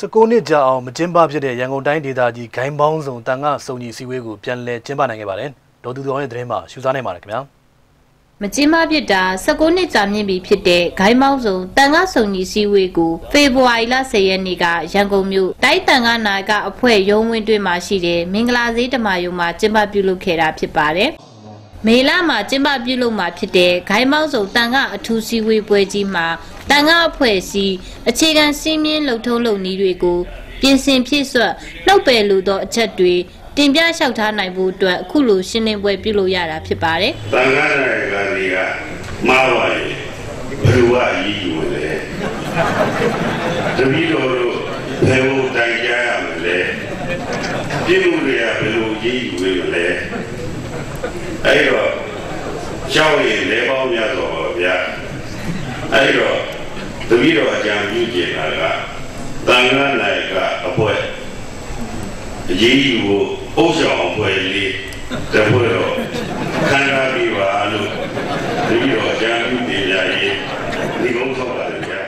19နှစ်ကြာအောင်မကျင်းပဖြစ်တဲ့ရန်ကုန်တိုင်းဒေသကြီးဂိုင်းပေါင်းစုံတန်ခါစုံညီစီဝေးကိုပြန်လည်ကျင်းပနိုင်ခဲ့ပါတယ်။ဒေါ်သူတော်ရဲ့သတင်းမှာရှုစားနိုင်ပါတယ်ခင်ဗျာမကျင်းပဖြစ်တာ19နှစ်ကြာမြင့်ပြီဖြစ်တဲ့ဂိုင်းမောင်းစုံတန်ခါစုံကြီးစည်းဝေးကိုဖေဖော်ဝါရီလ10ရက်နေ့ကရန်ကုန်မြို့တိုင်းတန်ခါနာကအဖွဲ့ရုံးဝင်းတွင်မှာရှိတဲ့မင်္ဂလာဈေးဓမ္မယုံမှာကျင်းပပြုလုပ်ခဲ့တာဖြစ်ပါတယ်။ မေလမှာကျင်းပပြုလုပ်မှာဖြစ်တဲ့ဂိုင်းမောင်းစုံတန်ခါအထူးစည်းဝေးပွဲကြီးမှာတန်ခါအဖွဲ့အစည်းအခြေခံစည်းမျဉ်းလှုပ်ထုံးလုပ်နည်းတွေကိုပြင်ဆင်ဖြည့်ဆွတ်နှုတ်ပယ်လိုသောအချက်တွေတင်ပြလျှောက်ထားနိုင်ဖို့အတွက်အခုလိုရှင်းလင်းပွဲပြုလုပ်ရတာဖြစ်ပါတယ်။တန်ခါးနိုင်ကလေးကမှားပါရင်ဘယ်လိုကအရေးယူမလဲတပည့်တော်တို့ဘယ်လိုတိုင်ကြရမလဲပြည့်မှုတွေကဘယ်လိုအရေးယူရမလဲ အဲ့တော့ကြောက်ရင်လဲပေါင်းများတော့ပါဗျာအဲ့တော့တပည့်တော်အကြံပြုချင်တာကတန်ခါးနိုင်ကအဖွဲအရေးယူဖို့အုပ်ဆောင်အဖွဲ့လေးတဖွဲ့တော့ခံရပြီးပါလို့ဒီတော့အကြံပြုတင်ကြရေးဒီကုန်းဆောက်ပါတယ်ဗျာ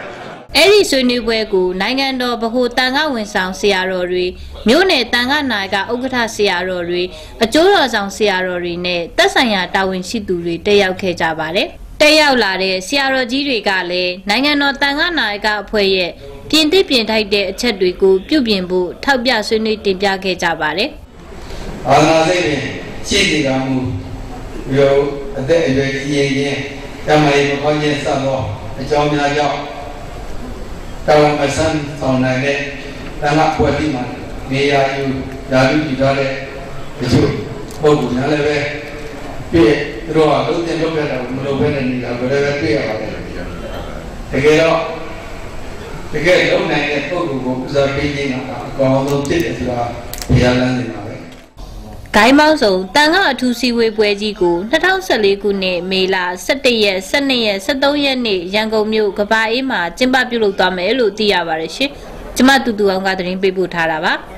အဲ့ဒီဆွေးနွေးပွဲကိုနိုင်ငံတော်ဗဟိုတန်ခါဝန်ဆောင်ဆရာတော်တွေမြို့နယ်တန်ခါနာယကဥက္ကဋ္ဌဆရာတော်တွေအကျိုးတော်ဆောင်ဆရာတော်တွေနဲ့တက်ဆိုင်ရာတာဝန်ရှိသူတွေတက်ရောက်ခဲ့ကြပါတယ်။တက်ရောက်လာတဲ့ဆရာတော်ကြီးတွေကလည်းနိုင်ငံတော်တန်ခါနာယကအဖွဲ့ရဲ့ပြင်သစ်ပြင်ထိုက်တဲ့အချက်တွေကိုပြုပြင်ဖို့ထောက်ပြဆွေးနွေးတင်ပြခဲ့ကြပါတယ်။အာနာစိတ်နဲ့ရှိနေတာမူရောအသက်အရွယ်ကြီးရင်ချင်းတမန်မခေါင်းချင်းဆက်သောအကြောင်းများကြောင့် တောင်းအဆန်းဆောင်နိုင်တဲ့တန်ခါပွဲတိမှာနေရာယူရာလူကြည့်ထားတဲ့တချို့ပုဂ္ဂိုလ်များလည်းပဲပြည့်သူတို့ကလုံးတင်လုပ်ခဲ့တာမလုပ်ဘဲနဲ့နေတာဘယ်လိုပဲတွေ့ရပါတယ်တကယ်တော့တကယ်လုံးနိုင်တဲ့ပုဂ္ဂိုလ်ကိုဥစားပေးခြင်းကအကောင်းဆုံးဖြစ်တယ်ဆိုတာဘုရားလမ်းနေပါပဲ ဂိုင်းမောင်းစုံတန်ခါအထူးစီဝေးပွဲကြီးကို2014ခုနှစ်မေလ17ရက်12ရက်13ရက်နေ့ရန်ကုန်မြို့ကဘာအေးမှာကျင်းပပြုလုပ်သွားမယ်လို့သိရပါတယ်ရှင်။ကျမတူတူအောင်ကသတင်းပေးပို့ထားတာပါ။